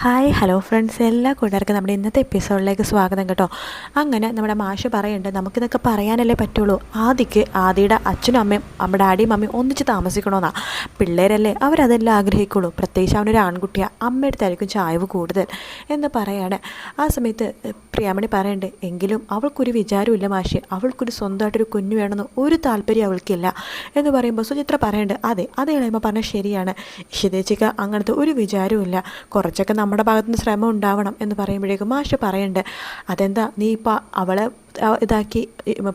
Hi hello friends എല്ലാ കൂട്ടുകാർക്കും നമ്മുടെ ഇന്നത്തെ എപ്പിസോഡിലേക്ക് സ്വാഗതം കേട്ടോ. അങ്ങനെ നമ്മുടെ മാഷ് പറയുന്നുണ്ട് നമുക്കിതൊക്കെ പറയാനല്ലേ പറ്റുള്ളൂ. ആദിക്ക് ആദിയുടെ അച്ഛനും അമ്മയും നമ്മുടെ ഡാഡിയും അമ്മയും ഒന്നിച്ച് താമസിക്കണമെന്നാ പിള്ളേരല്ലേ അവരതെല്ലാം ആഗ്രഹിക്കുള്ളൂ. പ്രത്യേകിച്ച് അവനൊരു ആൺകുട്ടിയാണ് അമ്മയടുത്തായിരിക്കും ചായവ് കൂടുതൽ. എന്ന് പറയാണ്. ആ സമയത്ത് പ്രിയാമണി പറയുന്നുണ്ട് എങ്കിലും അവൾക്കൊരു വിചാരമില്ല മാഷി. അവൾക്കൊരു സ്വന്തമായിട്ടൊരു കുഞ്ഞു വേണമെന്ന് ഒരു താല്പര്യം അവൾക്കില്ല. എന്ന് പറയുമ്പോൾ സുചിത്ര പറയുന്നുണ്ട് അതെ അതേ ഇളയുമ്പോൾ പറഞ്ഞാൽ ശരിയാണ്. ഇഷിതേച്ചിക്ക് അങ്ങനത്തെ ഒരു വിചാരവും ഇല്ല കുറച്ചൊക്കെ നമ്മുടെ ഭാഗത്തുനിന്ന് ശ്രമം ഉണ്ടാവണം എന്ന് പറയുമ്പോഴേക്കും മാഷ് പറയണ്ട് അതെന്താ? നീ ഇപ്പം അവളെ ഇതാക്കി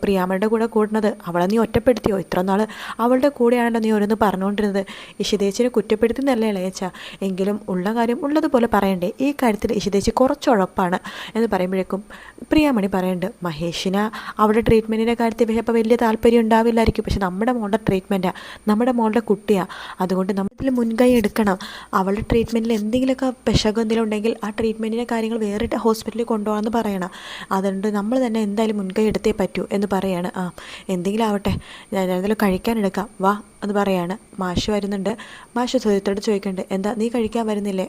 പ്രിയാമ്മയുടെ കൂടെ കൂടുന്നത് അവളെ നീ ഒറ്റപ്പെടുത്തിയോ? ഇത്ര നാൾ അവളുടെ കൂടെയാണല്ലോ നീ ഓരോന്ന് പറഞ്ഞുകൊണ്ടിരുന്നത് ഇഷിതേച്ചിനെ കുറ്റപ്പെടുത്തുന്നല്ലേ ഇളയച്ച? എങ്കിലും ഉള്ള കാര്യം ഉള്ളതുപോലെ പറയണ്ടേ? ഈ കാര്യത്തിൽ ഇഷിതേച്ചി കുറച്ച് ഉഴപ്പാണ് എന്ന് പറയുമ്പോഴേക്കും പ്രിയാമണി പറയുന്നുണ്ട് മഹേഷിന് അവളുടെ ട്രീറ്റ്മെന്റിന്റെ കാര്യത്തിൽ ഇപ്പോൾ വലിയ താല്പര്യം ഉണ്ടാവില്ലായിരിക്കും. പക്ഷെ നമ്മുടെ മോളുടെ ട്രീറ്റ്മെന്റാണ് നമ്മുടെ മോളുടെ കുട്ടിയാണ് അതുകൊണ്ട് നമ്മൾ മുൻകൈ എടുക്കണം. അവളുടെ ട്രീറ്റ്മെന്റിൽ എന്തെങ്കിലുമൊക്കെ പെശകം എന്തെങ്കിലും ഉണ്ടെങ്കിൽ ആ ട്രീറ്റ്മെന്റിന്റെ കാര്യങ്ങൾ വേറെ ഹോസ്പിറ്റലിൽ കൊണ്ടുപോകാമെന്ന് പറയണം. അതുകൊണ്ട് നമ്മൾ തന്നെ എന്തായാലും മുൻകൈ എടുത്തേ പറ്റൂ എന്ന് പറയാണ്. ആ എന്തെങ്കിലും ആവട്ടെ ഞാൻ എന്തെങ്കിലും കഴിക്കാനെടുക്കാം വാ എന്ന് പറയാണ്. മാഷ് വരുന്നുണ്ട്. മാഷ് സുഹൃത്തോട് ചോദിക്കുന്നുണ്ട് എന്താ നീ കഴിക്കാൻ വരുന്നില്ലേ?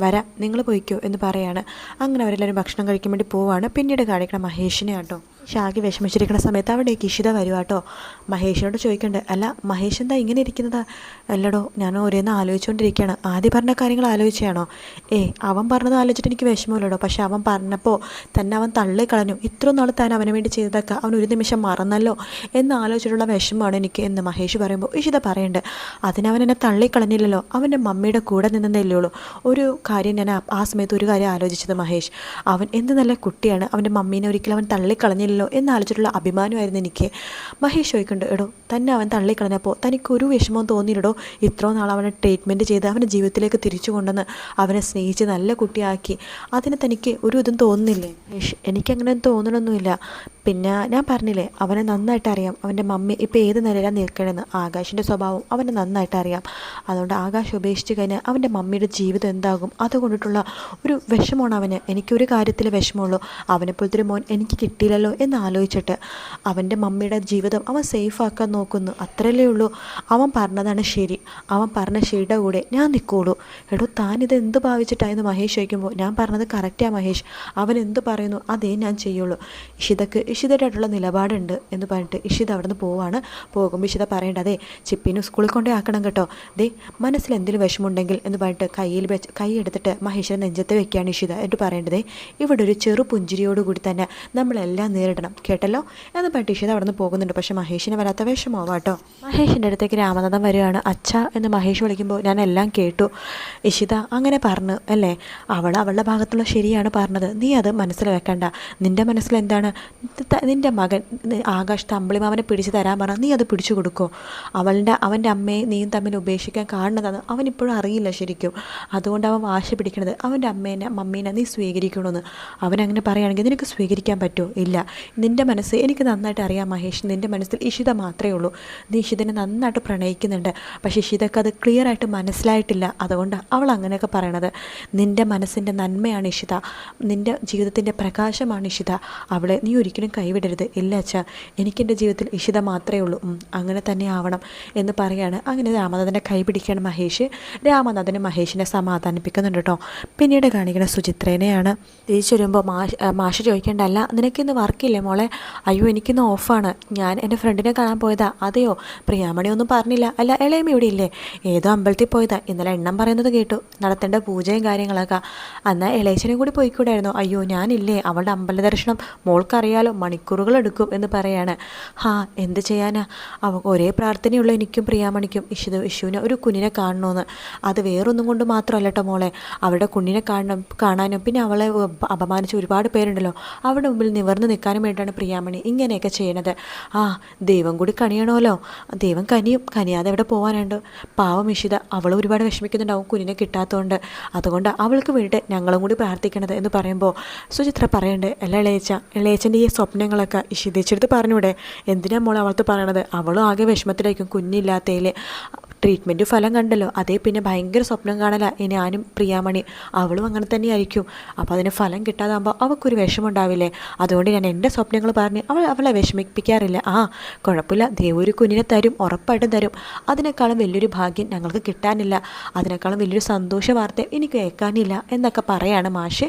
വരാം. നിങ്ങൾ പോയിക്കോ എന്ന് പറയാണ്. അങ്ങനെ അവരെല്ലാവരും ഭക്ഷണം കഴിക്കാൻ വേണ്ടി പോവാണ്. പിന്നീട് കാണിക്കണം മഹേഷിനെ കേട്ടോ ഷാഗി വിഷമിച്ചിരിക്കുന്ന സമയത്ത് അവിടേക്ക് ഇഷിത വരുവാ കേട്ടോ മഹേഷിനോട് ചോദിക്കണ്ടേ അല്ല മഹേഷ് എന്താ ഇങ്ങനെ ഇരിക്കുന്നത്? അല്ലടോ ഞാൻ ഓരോന്ന് ആലോചിച്ചുകൊണ്ടിരിക്കുകയാണ് ആദ്യം പറഞ്ഞ കാര്യങ്ങൾ ആലോചിച്ചാണോ ഏ അവൻ പറഞ്ഞത് ആലോചിച്ചിട്ട് എനിക്ക് വിഷമമില്ലടോ. പക്ഷെ അവൻ പറഞ്ഞപ്പോൾ തന്നെ അവൻ തള്ളി കളഞ്ഞു ഇത്ര നാൾ താൻ അവന് വേണ്ടി ചെയ്തതൊക്കെ അവൻ ഒരു നിമിഷം മറന്നല്ലോ എന്ന് ആലോചിച്ചിട്ടുള്ള വിഷമമാണ് എനിക്ക് എന്ന് മഹേഷ് പറയുമ്പോൾ ഇഷിത പറയുന്നുണ്ട് അതിനവൻ എന്നെ തള്ളിക്കളഞ്ഞില്ലല്ലോ. അവന്റെ മമ്മിയുടെ കൂടെ നിന്നതല്ലേ ഉള്ളൂ ഒരു കാര്യം ഞാൻ ആ- സമയത്ത് ഒരു കാര്യം ആലോചിച്ചത് മഹേഷ്. അവൻ എന്ത് നല്ല കുട്ടിയാണ്. അവന്റെ മമ്മീനെ ഒരിക്കലും അവൻ തള്ളിക്കളഞ്ഞില്ലല്ലോ എന്നാലോചിച്ചിട്ടുള്ള അഭിമാനമായിരുന്നു എനിക്ക്. മഹേഷ് ചോദിക്കുന്നുണ്ട് എടോ തന്നെ അവൻ തള്ളിക്കളഞ്ഞപ്പോൾ തനിക്കൊരു വിഷമം തോന്നിയില്ലടോ? ഇത്രയും നാൾ അവനെ ട്രീറ്റ്മെന്റ് ചെയ്ത് അവന്റെ ജീവിതത്തിലേക്ക് തിരിച്ചു കൊണ്ടുവന്ന് അവനെ സ്നേഹിച്ച് നല്ല കുട്ടിയാക്കി. അതിന് തനിക്ക് ഒരു ഇതും തോന്നുന്നില്ലേ? മഹേഷ് എനിക്കങ്ങനെ തോന്നണമൊന്നുമില്ല പിന്നെ ഞാൻ പറഞ്ഞില്ലേ അവനെ നന്നായിട്ട് അറിയാം. അവന്റെ മമ്മി ഇപ്പോൾ ഏത് നിലയിലാണ് നിൽക്കണമെന്ന് ആകാശിന്റെ സ്വഭാവം അവനെ നന്നായിട്ട് അറിയാം. അതുകൊണ്ട് ആകാശ് ഉപേക്ഷിച്ച് കഴിഞ്ഞാൽ അവന്റെ മമ്മിയുടെ ജീവിതം എന്താകും? അതുകൊണ്ടിട്ടുള്ള ഒരു വിഷമമാണ് അവന്. എനിക്കൊരു കാര്യത്തിൽ വിഷമമുള്ളൂ. അവനെപ്പോലത്തെ ഒരു മോൻ എനിക്ക് കിട്ടിയില്ലല്ലോ എന്ന് ആലോചിച്ചിട്ട് അവന്റെ മമ്മിയുടെ ജീവിതം അവൻ സേഫാക്കാൻ നോക്കുന്നു. അത്രയല്ലേ ഉള്ളൂ. അവൻ പറഞ്ഞതാണ് ശരി. അവൻ പറഞ്ഞ ശരിയുടെ കൂടെ ഞാൻ നിൽക്കുള്ളൂ. എടോ താനിത് എന്ത് ഭാവിച്ചിട്ടായിരുന്നു മഹേഷ് ചോദിക്കുമ്പോൾ ഞാൻ പറഞ്ഞത് കറക്റ്റാണ് മഹേഷ്. അവൻ എന്ത് പറയുന്നു അതേ ഞാൻ ചെയ്യുള്ളൂ. ഇഷിതക്ക് ഇഷിതയായിട്ടുള്ള നിലപാടുണ്ട് എന്ന് പറഞ്ഞിട്ട് ഇഷിത അവിടെ നിന്ന് പോവാണ്. പോകുമ്പോൾ ഇഷിത പറയേണ്ടത് അതെ ചിപ്പിനും സ്കൂളിൽ കൊണ്ടേ ആക്കണം കേട്ടോ. ദേ മനസ്സിൽ എന്തെങ്കിലും വിഷമമുണ്ടെങ്കിൽ എന്ന് പറഞ്ഞിട്ട് കയ്യിൽ വെച്ച് കൈ എടുത്തിട്ട് മഹേഷിനെ നെഞ്ചത്ത് വെക്കുകയാണ് ഇഷിത. എന്നിട്ട് പറയേണ്ടത് ഇവിടെ ഒരു ചെറു പുഞ്ചിരിയോടുകൂടി തന്നെ നമ്മളെല്ലാം നേരിടണം. കേട്ടല്ലോ? എന്ന് പട്ടീഷിത് അവിടെ നിന്ന് പോകുന്നുണ്ട്. പക്ഷേ മഹേഷിന് വരാത്ത വിഷമമാവാം കേട്ടോ. മഹേഷിന്റെ അടുത്തേക്ക് രാമനാഥൻ വരികയാണ്. അച്ഛ എന്ന് മഹേഷ് വിളിക്കുമ്പോൾ ഞാൻ എല്ലാം കേട്ടു. ഇഷിത അങ്ങനെ പറഞ്ഞു അല്ലേ? അവൾ അവളുടെ ഭാഗത്തുള്ള ശരിയാണ് പറഞ്ഞത്. നീ അത് മനസ്സിൽ വെക്കണ്ട നിന്റെ മനസ്സിൽ എന്താണ്? നിന്റെ മകൻ ആകാശ് തമ്പിളിമാവനെ പിടിച്ച് തരാൻ പറഞ്ഞാൽ നീ അത് പിടിച്ചു കൊടുക്കോ? അവളുടെ അവന്റെ അമ്മയെ നീയും തമ്മിൽ ഉപേക്ഷിക്കാൻ കാണുന്നതാണ് അവനിപ്പോഴും അറിയില്ല ശരിക്കും. അതുകൊണ്ട് അവൻ വാശി പിടിക്കണത് അവന്റെ അമ്മേനെ മമ്മീനെ നീ സ്വീകരിക്കണമെന്ന് അവൻ അങ്ങനെ പറയുകയാണെങ്കിൽ നിനക്ക് സ്വീകരിക്കാൻ പറ്റുമോ ഇല്ല. നിന്റെ മനസ്സ് എനിക്ക് നന്നായിട്ട് അറിയാം മഹേഷ്. നിന്റെ മനസ്സിൽ ഇഷിത മാത്രമേ ഉള്ളൂ. നീ ഇഷിതനെ നന്നായിട്ട് പ്രണയിക്കുന്നുണ്ട്. പക്ഷേ ഇഷിതക്ക് അത് ക്ലിയർ ആയിട്ട് മനസ്സിലായിട്ടില്ല. അതുകൊണ്ട് അവൾ അങ്ങനെയൊക്കെ പറയണത്. നിന്റെ മനസ്സിന്റെ നന്മയാണ് ഇഷിത. നിന്റെ ജീവിതത്തിന്റെ പ്രകാശമാണ് ഇഷിത. അവളെ നീ ഒരിക്കലും കൈവിടരുത്. ഇല്ല അച്ഛാ എനിക്കെന്റെ ജീവിതത്തിൽ ഇഷിത മാത്രമേ ഉള്ളൂ. അങ്ങനെ തന്നെ ആവണം എന്ന് പറയാണ്. അങ്ങനെ രാമനാഥനെ കൈപിടിക്കുകയാണ് മഹേഷ്. രാമനാഥന് മഹേഷിനെ സമാധാനിപ്പിക്കുന്നുണ്ട് കേട്ടോ. പിന്നീട് കാണിക്കുന്ന സുചിത്രേനെയാണ്. തിരിച്ചു വരുമ്പോൾ മാഷ് മാഷ് ചോദിക്കേണ്ടല്ല നിനക്കിന്ന് വർക്കില്ലേ മോളെ? അയ്യോ എനിക്കിന്ന് ഓഫാണ്. ഞാൻ എന്റെ ഫ്രണ്ടിനെ കാണാൻ പോയതാ. അതെയോ? പ്രിയാമണി ഒന്നും പറഞ്ഞില്ല. അല്ല ഇളയമ ഇവിടെ ഇല്ലേ? ഏതോ അമ്പലത്തിൽ പോയതാ. ഇന്നലെ എണ്ണം പറയുന്നത് കേട്ടു. നടത്തേണ്ട പൂജയും കാര്യങ്ങളൊക്കെ. എന്നാൽ ഇളയച്ചനും കൂടി പോയിക്കൂടായിരുന്നു. അയ്യോ ഞാനില്ലേ? അവളുടെ അമ്പല ദർശനം മോൾക്കറിയാലോ. മണിക്കൂറുകൾ എടുക്കും എന്ന് പറയാണ്. ഹാ എന്ത് ചെയ്യാനാ? അവ ഒരേ പ്രാർത്ഥനയുള്ള എനിക്കും പ്രിയാമണിക്കും. ഇഷു വിഷുവിന് ഒരു കുഞ്ഞിനെ കാണണമെന്ന് അത് വേറൊന്നും കൊണ്ട് മാത്രമല്ല കേട്ടോ മോളെ. അവളുടെ കുഞ്ഞിനെ കാണണം കാണാനും പിന്നെ അവളെ അപമാനിച്ച ഒരുപാട് പേരുണ്ടല്ലോ. അവരുടെ മുമ്പിൽ നിവർന്ന് നിൽക്കാനും വേണ്ടിയാണ് പ്രിയാമണി ഇങ്ങനെയൊക്കെ ചെയ്യണത്. ആ ദൈവം കൂടി കണിയണമല്ലോ ദൈവം കനിയും കനിയാതെ എവിടെ പോകാനുണ്ട് പാവം ഇഷിത അവൾ ഒരുപാട് വിഷമിക്കുന്നുണ്ടാവും കുഞ്ഞിനെ കിട്ടാത്തതുകൊണ്ട് അതുകൊണ്ട് അവൾക്ക് വേണ്ടിയിട്ട് ഞങ്ങളും കൂടി പ്രാർത്ഥിക്കണത് എന്ന് പറയുമ്പോൾ സുചിത്ര പറയണ്ടേ അല്ല ഇളയച്ച ഇളയച്ചന്റെ ഈ സ്വപ്നങ്ങളൊക്കെ ഇഷിതേച്ചെടുത്ത് പറഞ്ഞൂടെ? എന്തിനാ മോൾ അവളത്ത് പറയണത്? അവളും ആകെ വിഷമത്തിലായിരിക്കും കുഞ്ഞില്ലാത്തതിൽ ട്രീറ്റ്മെന്റ് ഫലം കണ്ടല്ലോ. അതേ പിന്നെ ഭയങ്കര സ്വപ്നം കാണല. ഇനി ഞാനും പ്രിയാമണി അവളും അങ്ങനെ തന്നെയായിരിക്കും. അപ്പോൾ അതിന് ഫലം കിട്ടാതാകുമ്പോൾ അവൾക്കൊരു വിഷമമുണ്ടാവില്ലേ? അതുകൊണ്ട് ഞാൻ എന്റെ സ്വപ്നങ്ങൾ പറഞ്ഞ് അവൾ അവളെ വിഷമിപ്പിക്കാറില്ല. ആ കുഴപ്പമില്ല. ദേവൊരു കുഞ്ഞിനെ തരും ഉറപ്പായിട്ടും തരും. അതിനേക്കാളും വലിയൊരു ഭാഗ്യം ഞങ്ങൾക്ക് കിട്ടാനില്ല. അതിനേക്കാളും വലിയൊരു സന്തോഷ വാർത്ത എനിക്ക് കേൾക്കാനില്ല എന്നൊക്കെ പറയാണ് മാഷ്.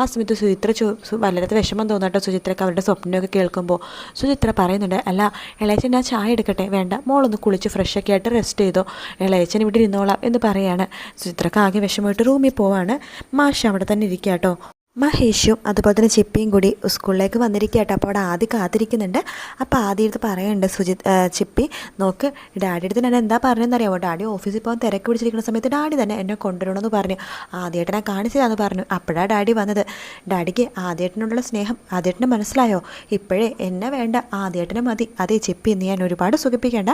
ആ സമയത്ത് സുചിത്ര ചോ വല്ലാത്ത വിഷമം തോന്നട്ടോ സുചിത്രക്ക് അവരുടെ സ്വപ്നമൊക്കെ കേൾക്കുമ്പോൾ സുചിത്ര പറയുന്നുണ്ട് അല്ല ഇളയച്ചൻ ഞാൻ ചായ എടുക്കട്ടെ? വേണ്ട. മോളൊന്ന് കുളിച്ച് ഫ്രഷൊക്കെ ആയിട്ട് റെസ്റ്റ് ചെയ്തോ. ഇളയച്ചൻ ഇവിടെ ഇരുന്നോളാം എന്ന് പറയാണ്. സുചിത്രക്ക് ആകെ വിഷമമായിട്ട് റൂമിൽ പോവാണ്. മാഷ് അവിടെ തന്നെ ഇരിക്കുക കേട്ടോ മഹേഷും അതുപോലെ തന്നെ ചിപ്പിയും കൂടി സ്കൂളിലേക്ക് വന്നിരിക്കുക അപ്പോൾ അവിടെ ആദ്യം കാത്തിരിക്കുന്നുണ്ട്. അപ്പോൾ ആദ്യം എടുത്ത് പറയുന്നുണ്ട് സുജിത് ചിപ്പി നോക്ക് ഡാഡി അടുത്ത് ഞാൻ എന്താ പറഞ്ഞതെന്ന് അറിയാമോ ഡാഡി ഓഫീസിൽ പോകാൻ തിരക്ക് പിടിച്ചിരിക്കുന്ന സമയത്ത് ഡാഡി തന്നെ എന്നെ കൊണ്ടുവരണമെന്ന് പറഞ്ഞു. ആദ്യേട്ടനെ കാണിച്ചതാന്ന് പറഞ്ഞു. അപ്പോഴാണ് ഡാഡി വന്നത്. ഡാഡിക്ക് ആദ്യേട്ടനോടുള്ള സ്നേഹം ആദ്യേട്ടന് മനസ്സിലായോ? ഇപ്പോഴേ എന്നെ വേണ്ട. ആദ്യേട്ടനെ മതി. അതേ ചിപ്പി നീ ഞാൻ ഒരുപാട് സുഖിപ്പിക്കേണ്ട.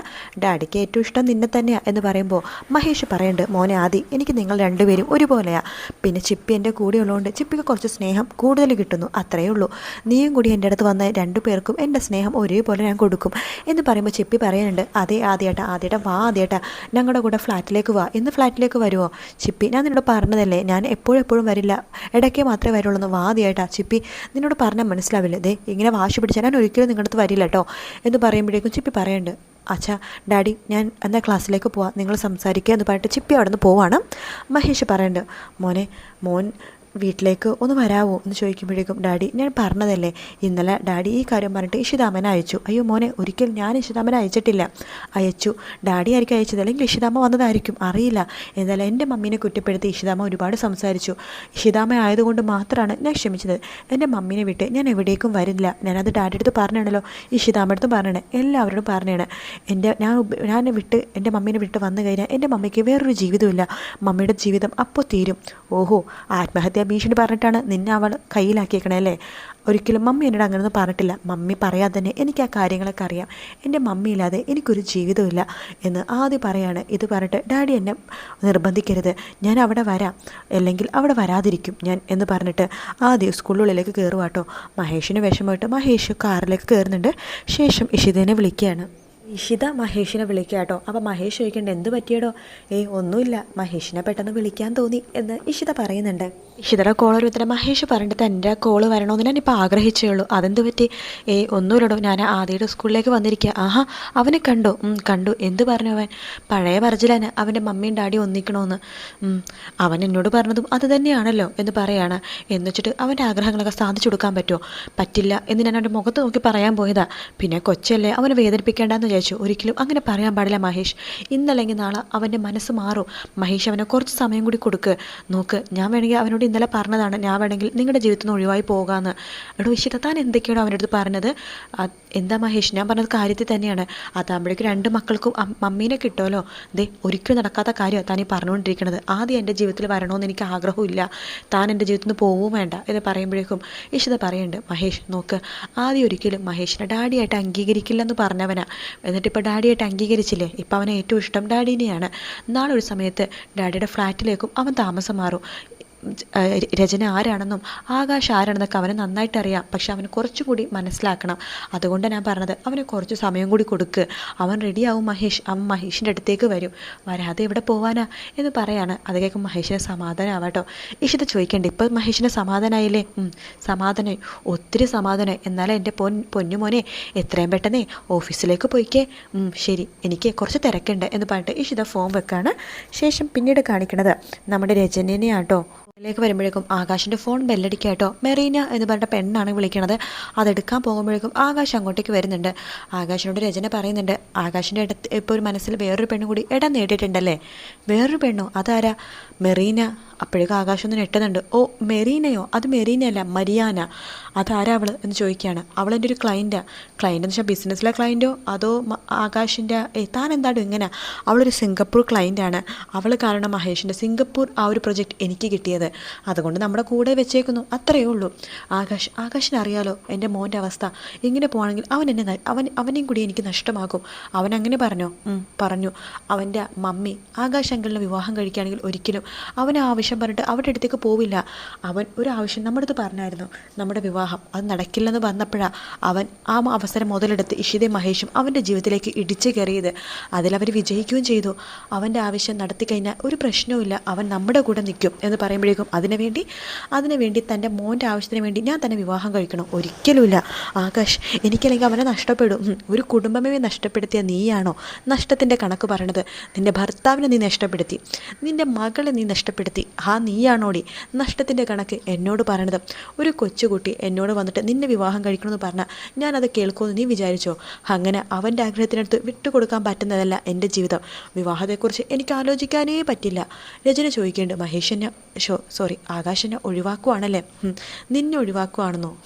ഡാഡിക്ക് ഏറ്റവും ഇഷ്ടം നിന്നെ തന്നെയാണ് എന്ന് പറയുമ്പോൾ മഹേഷ് പറയുന്നുണ്ട് മോനെ ആദി എനിക്ക് നിങ്ങൾ രണ്ടുപേരും ഒരുപോലെയാണ് പിന്നെ ചിപ്പി എന്റെ കൂടെ ഉള്ളതുകൊണ്ട് ചിപ്പിക്ക് കുറച്ച് സ്നേഹം കൂടുതൽ കിട്ടുന്നു. അത്രയേ ഉള്ളൂ. നീയും കൂടി എന്റെ അടുത്ത് വന്ന രണ്ടു പേർക്കും എന്റെ സ്നേഹം ഒരേപോലെ ഞാൻ കൊടുക്കും എന്ന് പറയുമ്പോൾ ചിപ്പി പറയുന്നുണ്ട്. അതേ ആദ്യേട്ടാ ആദ്യേട്ടാ വാ ആദ്യേട്ടാ. ഞങ്ങളുടെ കൂടെ ഫ്ലാറ്റിലേക്ക് വാ. ഇന്ന് ഫ്ലാറ്റിലേക്ക് വരുമോ ചിപ്പി ഞാൻ നിന്നോട് പറഞ്ഞതല്ലേ. ഞാൻ എപ്പോഴും വരില്ല. ഇടയ്ക്ക് മാത്രമേ വരുള്ളൂ എന്ന് വാ ആദ്യേട്ടാ. ചിപ്പി നിന്നോട് പറഞ്ഞാൽ മനസ്സിലാവില്ല. ദേ ഇങ്ങനെ വാശി പിടിച്ചാൽ ഞാൻ ഒരിക്കലും നിങ്ങളുടെ അടുത്ത് വരില്ല കേട്ടോ എന്ന് പറയുമ്പോഴേക്കും ചിപ്പി പറയുന്നുണ്ട്. അച്ഛാ ഡാഡി ഞാൻ എന്നാൽ ക്ലാസ്സിലേക്ക് പോവാം. നിങ്ങൾ സംസാരിക്കുക എന്ന് പറഞ്ഞിട്ട് ചിപ്പി അവിടെ നിന്ന് പോവാണ്. മഹേഷ് പറയുന്നുണ്ട്. മോനെ മോൻ വീട്ടിലേക്ക് ഒന്ന് വരാവോ എന്ന് ചോദിക്കുമ്പോഴേക്കും ഡാഡി ഞാൻ പറഞ്ഞതല്ലേ. ഇന്നലെ ഡാഡി ഈ കാര്യം പറഞ്ഞിട്ട് ഇഷിതാമനെ അയച്ചു. അയ്യോ മോനെ ഒരിക്കൽ ഞാൻ ഇഷിതാമനെ അയച്ചിട്ടില്ല. അയച്ചു. ഡാഡി ആയിരിക്കും അയച്ചത്. അല്ലെങ്കിൽ ഇഷിതാമ വന്നതായിരിക്കും. അറിയില്ല. എന്നാലും എന്റെ മമ്മീനെ കുറ്റപ്പെടുത്തി ഇഷിതാമ ഒരുപാട് സംസാരിച്ചു. ഇഷിതാമ ആയതുകൊണ്ട് മാത്രമാണ് ഞാൻ ക്ഷമിച്ചത്. എന്റെ മമ്മീനെ വിട്ട് ഞാൻ എവിടേക്കും വരില്ല ഞാനത് ഡാഡി അടുത്ത് പറഞ്ഞാണല്ലോ ഇഷിതാമ അടുത്ത് പറഞ്ഞാണ് എല്ലാവരോടും പറഞ്ഞാണ് എന്റെ ഞാൻ ഞാൻ വിട്ട് എന്റെ മമ്മീനെ വിട്ട് വന്നു കഴിഞ്ഞാൽ എന്റെ മമ്മിക്ക് വേറൊരു ജീവിതമില്ല മമ്മിയുടെ ജീവിതം അപ്പോൾ തീരും. ഓഹോ ആത്മഹത്യാ ഭീഷണി പറഞ്ഞിട്ടാണ് നിന്നെ അവൾ കയ്യിലാക്കിയേക്കണേ അല്ലേ? ഒരിക്കലും മമ്മി എന്നോട് അങ്ങനെയൊന്നും പറഞ്ഞിട്ടില്ല. മമ്മി പറയാതെ തന്നെ എനിക്ക് ആ കാര്യങ്ങളൊക്കെ അറിയാം. എന്റെ മമ്മി ഇല്ലാതെ എനിക്കൊരു ജീവിതമില്ല എന്ന് ആദ്യം പറയാണ്. ഇത് പറഞ്ഞിട്ട് ഡാഡി എന്നെ നിർബന്ധിക്കരുത്. ഞാൻ അവിടെ വരാം. അല്ലെങ്കിൽ അവിടെ വരാതിരിക്കും ഞാൻ എന്ന് പറഞ്ഞിട്ട് ആദ്യം സ്കൂളിനുള്ളിലേക്ക് കയറുവാട്ടോ മഹേഷിന് വിഷമമായിട്ട് മഹേഷ് കാറിലേക്ക് കയറുന്നുണ്ട് ശേഷം ഇഷിതേനെ വിളിക്കുകയാണ്. ഇഷിത മഹേഷിനെ വിളിക്കുക കേട്ടോ അപ്പോൾ മഹേഷ് ചോദിക്കേണ്ട എന്ത് പറ്റിയടോ? ഏയ് ഒന്നുമില്ല. മഹേഷിനെ പെട്ടെന്ന് വിളിക്കാൻ തോന്നി എന്ന് ഇഷിത പറയുന്നുണ്ട്. ഇഷിതയുടെ കോൾ ഒരു ഉത്തരം. മഹേഷ് പറഞ്ഞിട്ട് എന്റെ കോൾ വരണമെന്ന് ഞാനിപ്പോൾ ആഗ്രഹിച്ചേ ഉള്ളൂ. അതെന്ത് പറ്റി? ഏ ഒന്നുമില്ലടോ ഞാൻ ആദ്യയുടെ സ്കൂളിലേക്ക് വന്നിരിക്കുക ആഹാ അവനെ കണ്ടോ? കണ്ടു. എന്ത് പറഞ്ഞു അവൻ? പഴയ പറച്ചിലാണ് അവന്റെ മമ്മിയും ഡാഡിയും ഒന്നിക്കണമെന്ന് അവൻ എന്നോട് പറഞ്ഞതും അത് തന്നെയാണല്ലോ എന്ന് പറയാണ്. എന്ന് വെച്ചിട്ട് അവന്റെ ആഗ്രഹങ്ങളൊക്കെ സാധിച്ചു കൊടുക്കാൻ പറ്റുമോ? പറ്റില്ല എന്ന് ഞാൻ അവന്റെ മുഖത്ത് നോക്കി പറയാൻ പോയതാ. പിന്നെ കൊച്ചല്ലേ അവനെ വേദനിപ്പിക്കേണ്ടെന്ന് വിചാരിച്ചു. ഒരിക്കലും അങ്ങനെ പറയാൻ പാടില്ല മഹേഷ്. ഇന്നല്ലെങ്കിൽ നാളെ അവന്റെ മനസ്സ് മാറും. മഹേഷ് അവനെ കുറച്ച് സമയം കൂടി കൊടുക്ക്. നോക്ക് ഞാൻ വേണമെങ്കിൽ അവനോട് ഇന്നലെ പറഞ്ഞതാണ് ഞാൻ വേണമെങ്കിൽ നിങ്ങളുടെ ജീവിതത്തിൽ നിന്ന് ഒഴിവായി പോകാമെന്ന് എടോ ഇഷിത താൻ എന്തൊക്കെയാണോ അവന്റെ അടുത്ത് പറഞ്ഞത്? എന്താ മഹേഷ്? ഞാൻ പറഞ്ഞത് കാര്യത്തിൽ തന്നെയാണ്. അതാകുമ്പോഴേക്കും രണ്ട് മക്കൾക്കും മമ്മീനെ കിട്ടുമല്ലോ ദേ ഒരിക്കലും നടക്കാത്ത കാര്യമാണ് താൻ ഈ പറഞ്ഞുകൊണ്ടിരിക്കുന്നത് ആദ്യം എന്റെ ജീവിതത്തിൽ വരണമെന്ന് എനിക്ക് ആഗ്രഹമില്ല താൻ എന്റെ ജീവിതത്തിൽ നിന്ന് പോവുകയും വേണ്ട എന്ന് പറയുമ്പോഴേക്കും ഇഷിത പറയുന്നുണ്ട് മഹേഷ് നോക്ക് ആദ്യം ഒരിക്കലും മഹേഷിനെ ഡാഡിയായിട്ട് അംഗീകരിക്കില്ലെന്ന് പറഞ്ഞവനാ. എന്നിട്ട് ഇപ്പോൾ ഡാഡിയായിട്ട് അംഗീകരിച്ചില്ലേ? ഇപ്പം അവനെ ഏറ്റവും ഇഷ്ടം ഡാഡീനെയാണ്. നാളെ ഒരു സമയത്ത് ഡാഡിയുടെ ഫ്ലാറ്റിലേക്കും അവൻ താമസം മാറും. രചന ആരാണെന്നും ആകാശ് ആരാണെന്നൊക്കെ അവന് നന്നായിട്ട് അറിയാം പക്ഷെ അവന് കുറച്ചുകൂടി മനസ്സിലാക്കണം. അതുകൊണ്ട് ഞാൻ പറഞ്ഞത് അവന് കുറച്ച് സമയം കൂടി കൊടുക്ക്. അവൻ റെഡിയാവും മഹേഷ് അവൻ മഹേഷിന്റെ അടുത്തേക്ക് വരും. വരാതെ എവിടെ പോവാനാ? എന്ന് പറയാണ്. അത് കേൾക്കും മഹേഷിന് സമാധാനമാവട്ടോ ഇഷിത ചോദിക്കേണ്ട ഇപ്പം മഹേഷിന് സമാധാനമായില്ലേ സമാധാനമായി ഒത്തിരി സമാധാനമായി എന്നാലും എന്റെ പൊൻ പൊന്നുമോനെ എത്രയും പെട്ടെന്നേ ഓഫീസിലേക്ക് പോയിക്കേ. ശരി എനിക്ക് കുറച്ച് തിരക്കുണ്ട് എന്ന് പറഞ്ഞിട്ട് ഇഷിത ഫോം വെക്കാണ്. ശേഷം പിന്നീട് കാണിക്കുന്നത് നമ്മുടെ രചനനെയാട്ടോ. ിലേക്ക് വരുമ്പോഴേക്കും ആകാശിന്റെ ഫോൺ ബെല്ലടിക്കുക കേട്ടോ. മെറീന എന്ന് പറഞ്ഞ പെണ്ണാണ് വിളിക്കണത്. അതെടുക്കാൻ പോകുമ്പോഴേക്കും ആകാശ് അങ്ങോട്ടേക്ക് വരുന്നുണ്ട്. ആകാശിനോട് രചന പറയുന്നുണ്ട്. ആകാശിന്റെ ഇടത്ത് ഇപ്പോൾ ഒരു മനസ്സിൽ വേറൊരു പെണ്ണും കൂടി ഇടം നേടിയിട്ടുണ്ടല്ലേ? വേറൊരു പെണ്ണോ? അതാരാ? മെറീന. അപ്പോഴേക്കും ആകാശം ഒന്ന് ഞെട്ടുന്നുണ്ട്. ഓ മെറീനയോ? അത് മെറീനയല്ല മരിയാന. അതാരാ അവൾ എന്ന് ചോദിക്കുകയാണ്. അവൾ എന്റെ ഒരു ക്ലയന്റാണ് ക്ലയന്റ് എന്ന് വെച്ചാൽ ബിസിനസ്സിലെ ക്ലയന്റോ അതോ ആകാശിന്റെ താൻ എന്താണോ ഇങ്ങനെ? അവളൊരു സിംഗപ്പൂർ ക്ലയന്റാണ് അവൾ കാരണം മഹേഷിന്റെ സിംഗപ്പൂർ ആ ഒരു പ്രൊജക്റ്റ് എനിക്ക് കിട്ടിയത്. അതുകൊണ്ട് നമ്മുടെ കൂടെ വെച്ചേക്കുന്നു. അത്രയേ ഉള്ളൂ. ആകാശ് ആകാശിന് അറിയാലോ എന്റെ മോന്റെ അവസ്ഥ? ഇങ്ങനെ പോകണമെങ്കിൽ അവൻ എന്നെ അവൻ അവനെയും കൂടി എനിക്ക് നഷ്ടമാകും അവൻ അങ്ങനെ പറഞ്ഞോ? പറഞ്ഞു. അവന്റെ മമ്മി ആകാശ് അങ്കിളിനെ വിവാഹം കഴിക്കുകയാണെങ്കിൽ ഒരിക്കലും അവന് ആവശ്യം ആവശ്യം പറഞ്ഞിട്ട് അവരുടെ അടുത്തേക്ക് പോവില്ല. അവൻ ഒരു ആവശ്യം നമ്മുടെ അടുത്ത് പറഞ്ഞായിരുന്നു. നമ്മുടെ വിവാഹം അത് നടക്കില്ലെന്ന് പറഞ്ഞപ്പോഴാണ് അവൻ ആ അവസരം മുതലെടുത്ത് ഇഷിതയും മഹേഷും അവന്റെ ജീവിതത്തിലേക്ക് ഇടിച്ചു കയറിയത്. അതിലവർ വിജയിക്കുകയും ചെയ്തു. അവന്റെ ആവശ്യം നടത്തി കഴിഞ്ഞാൽ ഒരു പ്രശ്നവുമില്ല. അവൻ നമ്മുടെ കൂടെ നിൽക്കും എന്ന് പറയുമ്പോഴേക്കും അതിനുവേണ്ടി അതിനുവേണ്ടി തന്റെ മോന്റെ ആവശ്യത്തിന് വേണ്ടി ഞാൻ തന്നെ വിവാഹം കഴിക്കണം. ഒരിക്കലുമില്ല. ആകാശ് എനിക്കല്ലെങ്കിൽ അവനെ നഷ്ടപ്പെടും. ഒരു കുടുംബമേ നഷ്ടപ്പെടുത്തിയ നീയാണോ നഷ്ടത്തിന്റെ കണക്ക് പറയണത്? നിന്റെ ഭർത്താവിനെ നീ നഷ്ടപ്പെടുത്തി. നിന്റെ മകളെ നീ നഷ്ടപ്പെടുത്തി. ആ നീയാണോടി? നഷ്ടത്തിന്റെ കണക്ക് എന്നോട് പറയണത്. ഒരു കൊച്ചുകുട്ടി എന്നോട് വന്നിട്ട് നിന്നെ വിവാഹം കഴിക്കണമെന്ന് പറഞ്ഞാൽ ഞാനത് കേൾക്കുമെന്ന് നീ വിചാരിച്ചോ? അങ്ങനെ അവന്റെ ആഗ്രഹത്തിനടുത്ത് വിട്ടുകൊടുക്കാൻ പറ്റുന്നതല്ല എന്റെ ജീവിതം. വിവാഹത്തെക്കുറിച്ച് എനിക്ക് ആലോചിക്കാനേ പറ്റില്ല. രചന ചോദിക്കേണ്ട മഹേഷിനെ ഷോ സോറി ആകാശനെ ഒഴിവാക്കുവാണല്ലേ? നിന്നെ ഒഴിവാക്കുവാണെന്നോ?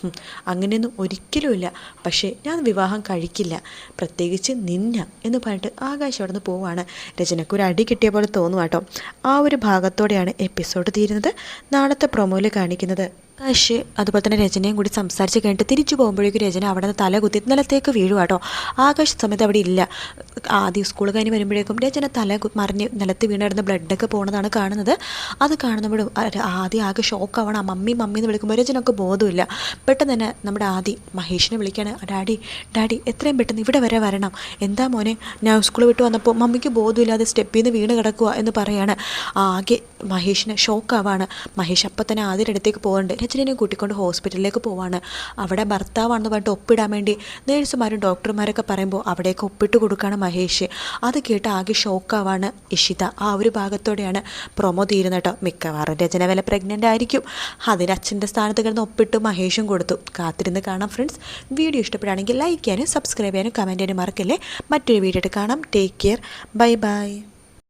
അങ്ങനെയൊന്നും ഒരിക്കലുമില്ല പക്ഷേ ഞാൻ വിവാഹം കഴിക്കില്ല. പ്രത്യേകിച്ച് നിന്ന എന്ന് പറഞ്ഞിട്ട് ആകാശം അവിടെ നിന്ന് പോവാണ് രചനയ്ക്ക് ഒരു അടി കിട്ടിയ പോലെ തോന്നുവാട്ടോ. ആ ഒരു ഭാഗത്തോടെയാണ് എപ്പിസോഡ് തീരുന്നത്. നാളത്തെ പ്രൊമോയിൽ കാണിക്കുന്നത്. ആകാശ് അതുപോലെ തന്നെ രചനയും കൂടി സംസാരിച്ച് കഴിഞ്ഞിട്ട് തിരിച്ചു പോകുമ്പോഴേക്കും രചന അവിടെ നിന്ന് തല കുത്തി നിലത്തേക്ക് വീഴുക കേട്ടോ ആകാശ സമയത്ത് അവിടെ ഇല്ല. ആദ്യം സ്കൂൾ കഴിഞ്ഞ് വരുമ്പോഴേക്കും രചന തല മറിഞ്ഞ് നിലത്ത് വീണിടുന്ന ബ്ലഡൊക്കെ പോകുന്നതാണ് കാണുന്നത്. അത് കാണുമ്പോഴും ആ- ആദ്യം ആകെ ഷോക്ക് ആവണം. മമ്മി മമ്മി എന്ന് വിളിക്കുമ്പോൾ രചനക്ക് ബോധമില്ല പെട്ടെന്ന് തന്നെ നമ്മുടെ ആദി മഹേഷിനെ വിളിക്കുകയാണ് ഡാഡി ഡാഡി എത്രയും പെട്ടെന്ന് ഇവിടെ വരെ വരണം. എന്താ മോനെ? ഞാൻ സ്കൂൾ വിട്ട് വന്നപ്പോൾ മമ്മിക്ക് ബോധമില്ലാതെ സ്റ്റെപ്പിൽ നിന്ന് വീണ് കിടക്കുക എന്ന് പറയാണ്. ആകെ മഹേഷിന് ഷോക്കാവാണ് മഹേഷ് അപ്പം തന്നെ ആദ്യം അടുത്തേക്ക് പോകുന്നുണ്ട് രചനയെ കൂട്ടിക്കൊണ്ട് ഹോസ്പിറ്റലിലേക്ക് പോവാണ്. അവിടെ ഭർത്താവാണെന്ന് പറഞ്ഞിട്ട് ഒപ്പിടാൻ വേണ്ടി നേഴ്സുമാരും ഡോക്ടർമാരൊക്കെ പറയുമ്പോൾ അവിടേക്ക് ഒപ്പിട്ട് കൊടുക്കുകയാണ് മഹേഷ്. അത് കേട്ട് ആകെ ഷോക്കാവാണ് ഇഷിത. ആ ഒരു ഭാഗത്തോടെയാണ് പ്രൊമോ തീരുന്നത് കേട്ടോ. മിക്കവാറും രചന വില പ്രഗ്നന്റ് ആയിരിക്കും. അതിന് അച്ഛന്റെ സ്ഥാനത്ത് കിടന്ന് ഒപ്പിട്ട് മഹേഷും കൊടുത്തു. കാത്തിരുന്ന് കാണാം ഫ്രണ്ട്സ് വീഡിയോ ഇഷ്ടപ്പെടുകയാണെങ്കിൽ ലൈക്ക് ചെയ്യാനും സബ്സ്ക്രൈബ് ചെയ്യാനും കമന്റ് ചെയ്യാനും മറക്കല്ലേ? മറ്റൊരു വീഡിയോ കാണാം. Take care bye bye